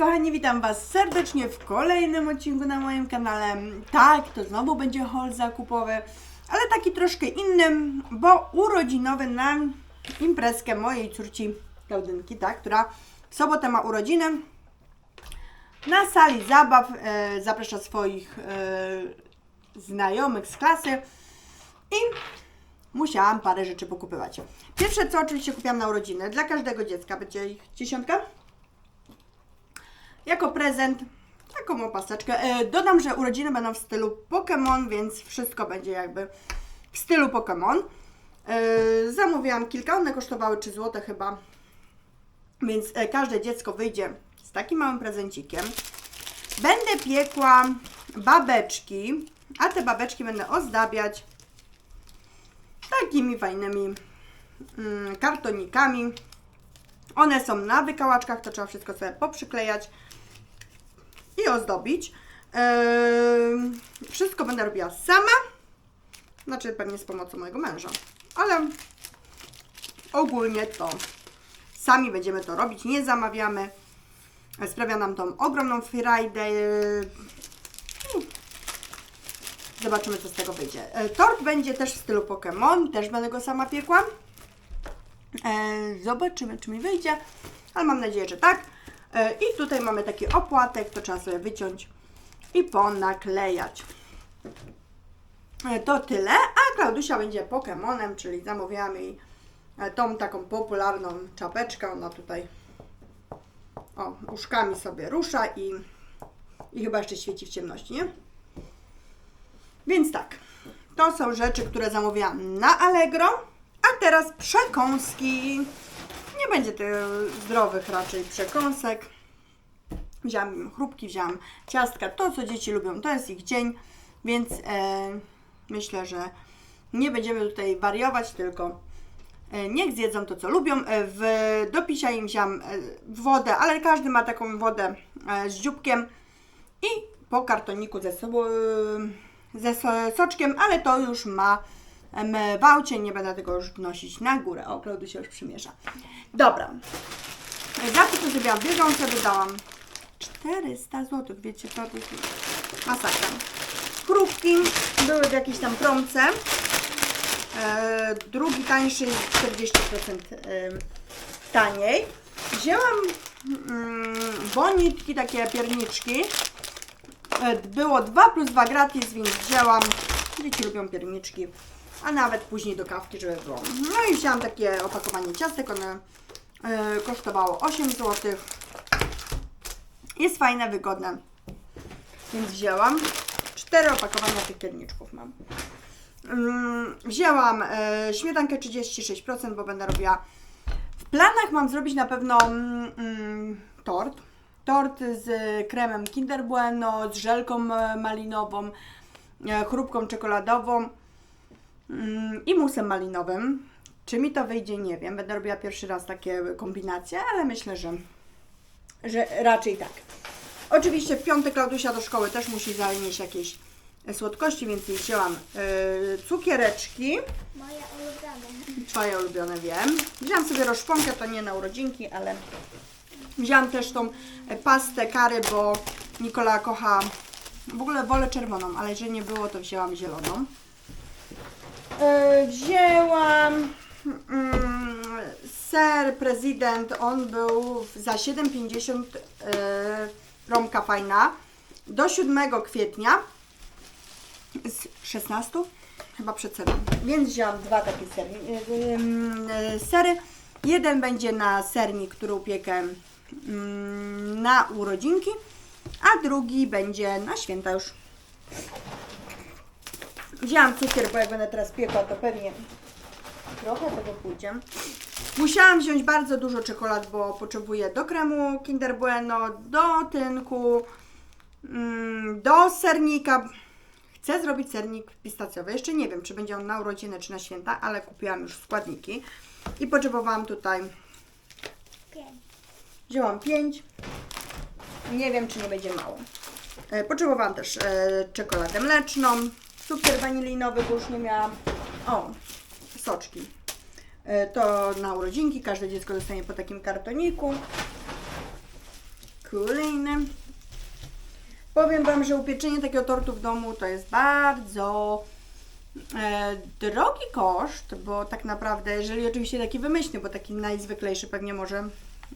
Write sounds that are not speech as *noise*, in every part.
kochani, witam Was serdecznie w kolejnym odcinku na moim kanale. Tak, to znowu będzie haul zakupowy, ale taki troszkę inny, bo urodzinowy na imprezkę mojej córci Klaudynki, tak, która w sobotę ma urodziny. Na sali zabaw e, zaprasza swoich e, znajomych z klasy i musiałam parę rzeczy pokupywać. Pierwsze co oczywiście kupiłam na urodziny, dla każdego dziecka, będzie ich dziesiątka jako prezent taką opaseczkę. E, dodam, że urodziny będą w stylu Pokémon, więc wszystko będzie jakby w stylu Pokémon. E, zamówiłam kilka, one kosztowały 3 zł chyba, więc e, każde dziecko wyjdzie z takim małym prezencikiem. Będę piekła babeczki, a te babeczki będę ozdabiać takimi fajnymi mm, kartonikami. One są na wykałaczkach, to trzeba wszystko sobie poprzyklejać i ozdobić. Ehm, wszystko będę robiła sama, znaczy pewnie z pomocą mojego męża, ale ogólnie to sami będziemy to robić, nie zamawiamy. Sprawia nam tą ogromną frajdę. Zobaczymy, co z tego wyjdzie. E, Tort będzie też w stylu Pokémon, też będę go sama piekła. E, Zobaczymy, czy mi wyjdzie, ale mam nadzieję, że tak. E, I tutaj mamy taki opłatek, to trzeba sobie wyciąć i ponaklejać. E, To tyle, a Klaudusia będzie Pokemonem, czyli zamówiłam jej tą taką popularną czapeczkę. Ona tutaj o, uszkami sobie rusza i, i chyba jeszcze świeci w ciemności, nie? Więc tak, to są rzeczy, które zamówiłam na Allegro. A teraz przekąski. Będzie tych zdrowych raczej przekąsek. Wziąłam chrupki, wziąłam ciastka. To, co dzieci lubią, to jest ich dzień, więc e, myślę, że nie będziemy tutaj wariować, tylko e, niech zjedzą to, co lubią. E, w dopisie im wziąłam e, wodę, ale każdy ma taką wodę z dzióbkiem i po kartoniku ze sobą ze so- soczkiem, ale to już ma em, wałcie, nie będę tego już wnosić na górę. O, Klaudu się już przymierza. Dobra. Za to, zrobiłam bieżąco, wydałam 400 zł, wiecie, to jest masakra. Chrupki były w jakiejś tam promce. E, drugi tańszy, 40% e, taniej. Wzięłam mm, bonitki, takie pierniczki. E, Było 2 plus 2 gratis, więc wzięłam. Dzieci lubią pierniczki, a nawet później do kawki, żeby było. No i wzięłam takie opakowanie ciastek, one e, kosztowało 8 zł. Jest fajne, wygodne, więc wzięłam. Cztery opakowania tych pierniczków mam. Mm, Wzięłam e, śmietankę 36%, bo będę robiła. W planach mam zrobić na pewno mm, mm, tort. Tort z kremem Kinder Bueno, z żelką e, malinową, chrupką czekoladową i musem malinowym. Czy mi to wyjdzie, nie wiem. Będę robiła pierwszy raz takie kombinacje, ale myślę, że, że raczej tak. Oczywiście w piątek Klaudusia do szkoły też musi zanieść jakieś słodkości, więc jej wzięłam e, cukiereczki. Moje ulubione. Twoje ulubione wiem. Wziąłam sobie roszponkę, to nie na urodzinki, ale wziąłam też tą pastę kary, bo Nikola kocha, w ogóle wolę czerwoną, ale jeżeli nie było, to wzięłam zieloną. E, wzięłam mm, ser prezydent, on był za 7,50 e, promka fajna, do 7 kwietnia z 16 chyba przed serem. Więc wzięłam dwa takie sery. sery. Jeden będzie na sernik, który upiekę mm, na urodzinki, a drugi będzie na święta już. Wzięłam cukier, bo jak będę teraz piekła, to pewnie trochę tego pójdzie. Musiałam wziąć bardzo dużo czekolad, bo potrzebuję do kremu Kinder Bueno, do tynku, mm, do sernika. Chcę zrobić sernik pistacjowy. Jeszcze nie wiem, czy będzie on na urodziny, czy na święta, ale kupiłam już składniki. I potrzebowałam tutaj, Pięć. wzięłam 5. Nie wiem, czy nie będzie mało. E, Potrzebowałam też e, czekoladę mleczną, cukier wanilinowy, bo już nie miałam. O, soczki. E, to na urodzinki, każde dziecko dostanie po takim kartoniku. Kolejny. Powiem Wam, że upieczenie takiego tortu w domu to jest bardzo e, drogi koszt, bo tak naprawdę, jeżeli oczywiście taki wymyślny, bo taki najzwyklejszy pewnie może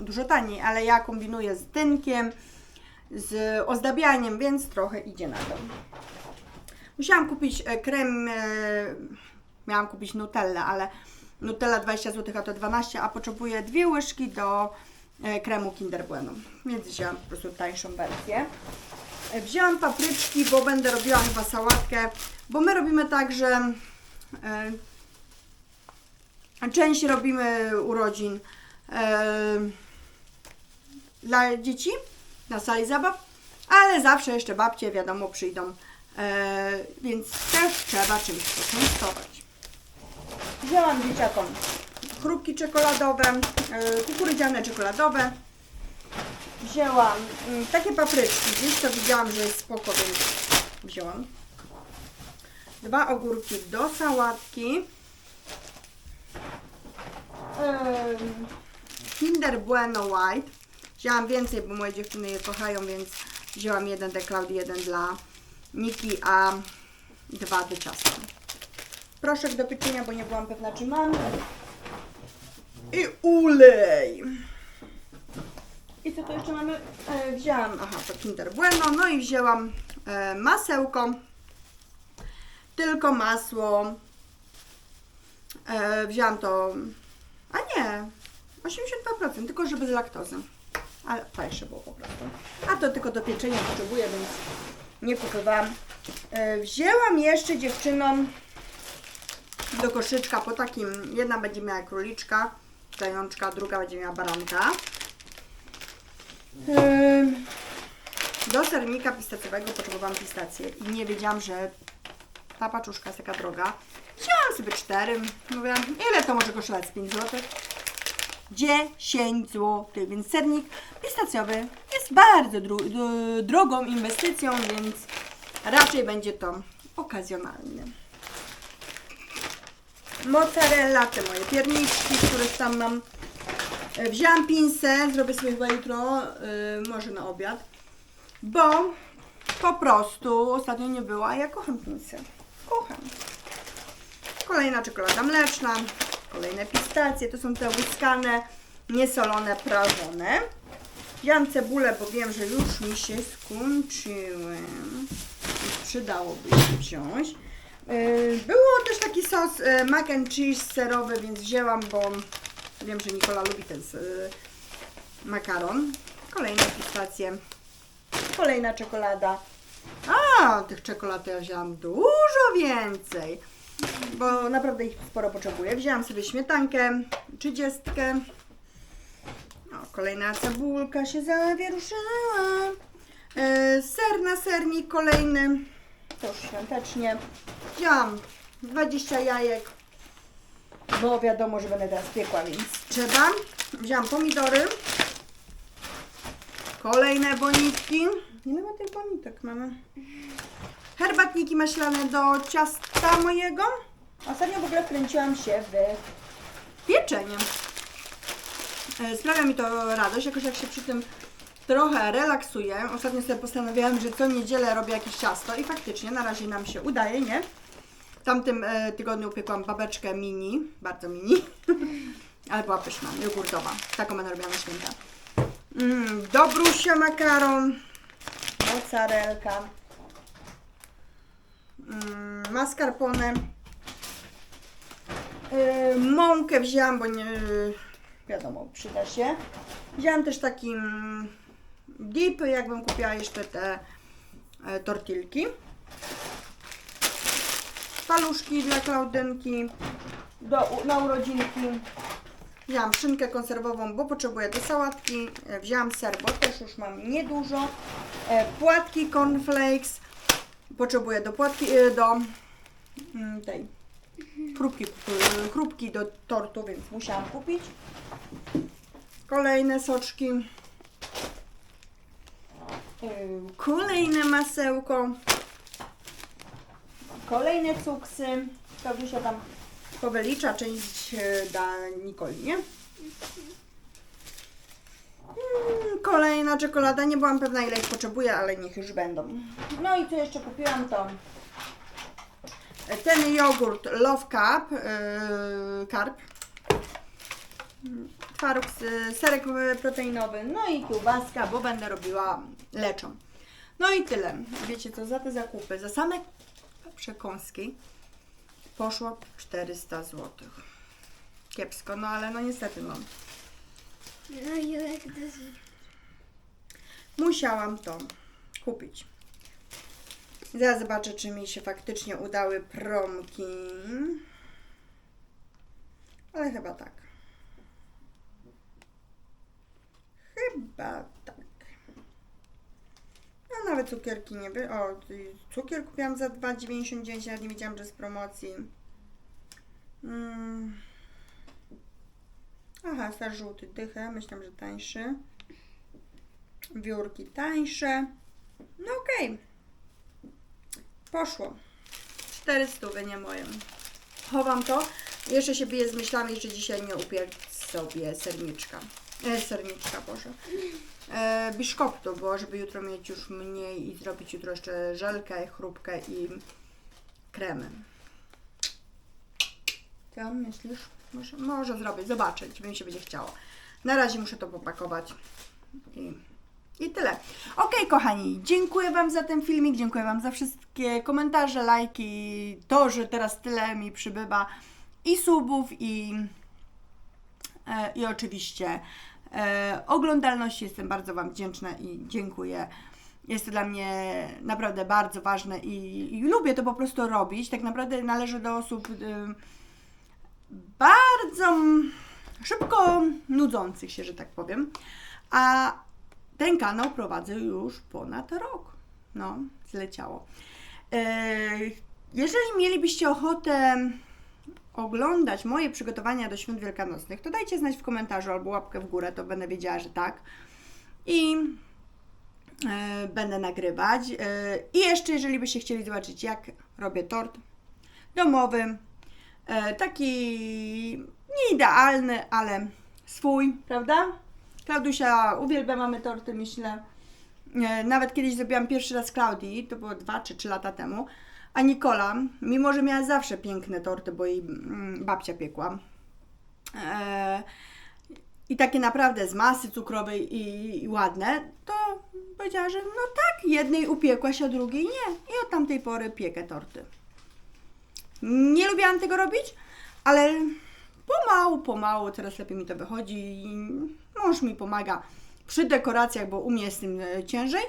dużo taniej, ale ja kombinuję z tynkiem, z ozdabianiem, więc trochę idzie na to. Musiałam kupić e, krem, e, miałam kupić Nutellę, ale Nutella 20 zł, a to 12, a potrzebuję dwie łyżki do e, kremu Kinder Bueno, więc wzięłam po prostu tańszą wersję. Wzięłam papryczki, bo będę robiła chyba sałatkę, bo my robimy tak, że część robimy urodzin dla dzieci na sali zabaw, ale zawsze jeszcze babcie, wiadomo, przyjdą, e, więc też trzeba czymś poczęstować. Wzięłam dzieciakom chrupki czekoladowe, e, kukurydziane czekoladowe. Wzięłam mm, takie papryczki, gdzieś to widziałam, że jest spoko, więc wzięłam. Dwa ogórki do sałatki. Kinder Bueno White. Wzięłam więcej, bo moje dziewczyny je kochają, więc wzięłam jeden dla Klaudii, jeden dla Niki, a dwa do ciasta. Proszek do pieczenia, bo nie byłam pewna, czy mam. I ulej. I co to jeszcze mamy? E, wzięłam, aha, to Kinder Bueno, no i wzięłam e, masełko. Tylko masło. E, wzięłam to, a nie, 82%, tylko że bez laktozy. Ale fajsze było po prostu. A to tylko do pieczenia potrzebuję, więc nie kupowałam. E, wzięłam jeszcze dziewczynom do koszyczka po takim, jedna będzie miała króliczka, zajączka, druga będzie miała baranka. Ym, Do sernika pistacjowego potrzebowałam pistację i nie wiedziałam, że ta paczuszka jest taka droga. Wzięłam sobie cztery, mówię, ile to może kosztować z 5 zł? 10 zł, więc sernik pistacjowy jest bardzo dro- drogą inwestycją, więc raczej będzie to okazjonalny. Mozzarella, te moje pierniczki, które tam mam. E, Wzięłam pinsę, zrobię sobie chyba jutro, y, może na obiad, bo po prostu ostatnio nie była, ja kocham pinsę. Kocham. Kolejna czekolada mleczna, kolejne pistacje, to są te łyskane, niesolone, prażone. Wziąłam cebulę, bo wiem, że już mi się skończyły. Przydałoby się wziąć. Yy, Było też taki sos yy, mac and cheese serowy, więc wzięłam, bo wiem, że Nikola lubi ten yy, makaron. Kolejne pistacje. Kolejna czekolada. A, tych czekolad ja wzięłam dużo więcej, bo naprawdę ich sporo potrzebuję. Wzięłam sobie śmietankę, trzydziestkę. O, kolejna cebulka się zawieruszyła. E, ser na sernik kolejny. To już świątecznie. Wzięłam 20 jajek, bo wiadomo, że będę teraz piekła, więc trzeba. Wzięłam pomidory. Kolejne bonitki. Ile ma tych bonitek mamy? Herbatniki maślane do ciasta mojego. Ostatnio w ogóle wkręciłam się w pieczenie. E, Sprawia mi to radość, jakoś jak się przy tym trochę relaksuję. Ostatnio sobie postanowiłam, że co niedzielę robię jakieś ciasto i faktycznie na razie nam się udaje, nie? W tamtym e, tygodniu upiekłam babeczkę mini, bardzo mini, *laughs* ale była pyszna, jogurtowa. Taką będę robiła na święta. Mm, dobrusia makaron, mozzarelka, mascarpone. Yy, mąkę wzięłam, bo nie wiadomo, przyda się. Wzięłam też taki mm, dip, jakbym kupiła jeszcze te e, tortilki. Paluszki dla Klaudynki do, na urodzinki. Wzięłam szynkę konserwową, bo potrzebuję do sałatki. E, Wzięłam ser, bo też już mam niedużo. E, Płatki cornflakes. Potrzebuję do płatki, e, do mm, tej chrupki, e, chrupki do tortu, więc musiałam kupić. Kolejne soczki. Yy, Kolejne masełko. Kolejne cuksy. To już się tam część da Nikoli, nie? Mm, Kolejna czekolada. Nie byłam pewna ile ich potrzebuję, ale niech już będą. No i co jeszcze kupiłam to ten jogurt Love Cup, yy, Carb. Twaróg, z- serek proteinowy, no i kiełbaska, bo będę robiła leczą. No i tyle. Wiecie co, za te zakupy, za same przekąski poszło 400 zł. Kiepsko, no ale no niestety no. No i jak jest? Musiałam to kupić. Zaraz zobaczę, czy mi się faktycznie udały promki. Ale chyba tak. Chyba tak. No nawet cukierki nie by. O, cukier kupiłam za 2,99, nawet nie wiedziałam, że z promocji. Mm. Aha, ser żółty dychę, myślałam, że tańszy. Wiórki tańsze. No okej. Poszło. 400, nie moje. Chowam to. Jeszcze się biję z myślami, że dzisiaj nie upiec sobie serniczka. E, serniczka, Boże. E, biszkoptu, bo żeby jutro mieć już mniej i zrobić jutro jeszcze żelkę, chrupkę i kremy. Co myślisz? Może, może zrobić, zobaczę, czy mi się będzie chciało. Na razie muszę to popakować i, i tyle. Ok, kochani, dziękuję Wam za ten filmik, dziękuję Wam za wszystkie komentarze, lajki, to, że teraz tyle mi przybywa i subów, i, e, i oczywiście e, oglądalności. Jestem bardzo Wam wdzięczna i dziękuję. Jest to dla mnie naprawdę bardzo ważne i, i lubię to po prostu robić. Tak naprawdę należę do osób. Y, bardzo szybko nudzących się, że tak powiem. A ten kanał prowadzę już ponad rok. No, zleciało. E, Jeżeli mielibyście ochotę oglądać moje przygotowania do świąt wielkanocnych, to dajcie znać w komentarzu albo łapkę w górę, to będę wiedziała, że tak. I e, będę nagrywać. E, I jeszcze, jeżeli byście chcieli zobaczyć, jak robię tort domowy, taki nie idealny, ale swój, prawda? Klaudusia uwielbia mamy torty, myślę. E, Nawet kiedyś zrobiłam pierwszy raz Klaudii, to było dwa czy trzy lata temu. A Nikola, mimo że miała zawsze piękne torty, bo jej mm, babcia piekła. E, I takie naprawdę z masy cukrowej i, ładne, to powiedziała, że no tak, jednej upiekłaś, a drugiej nie. I od tamtej pory piekę torty. Nie lubiłam tego robić, ale pomału, pomału coraz lepiej mi to wychodzi mąż mi pomaga przy dekoracjach, bo u mnie jest z tym e, ciężej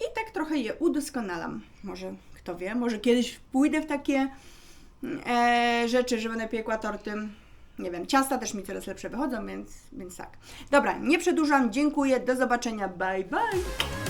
i tak trochę je udoskonalam. Może kto wie, może kiedyś pójdę w takie e, rzeczy, że będę piekła torty. Nie wiem, ciasta też mi coraz lepsze wychodzą, więc, więc tak. Dobra, nie przedłużam, dziękuję, do zobaczenia, bye bye!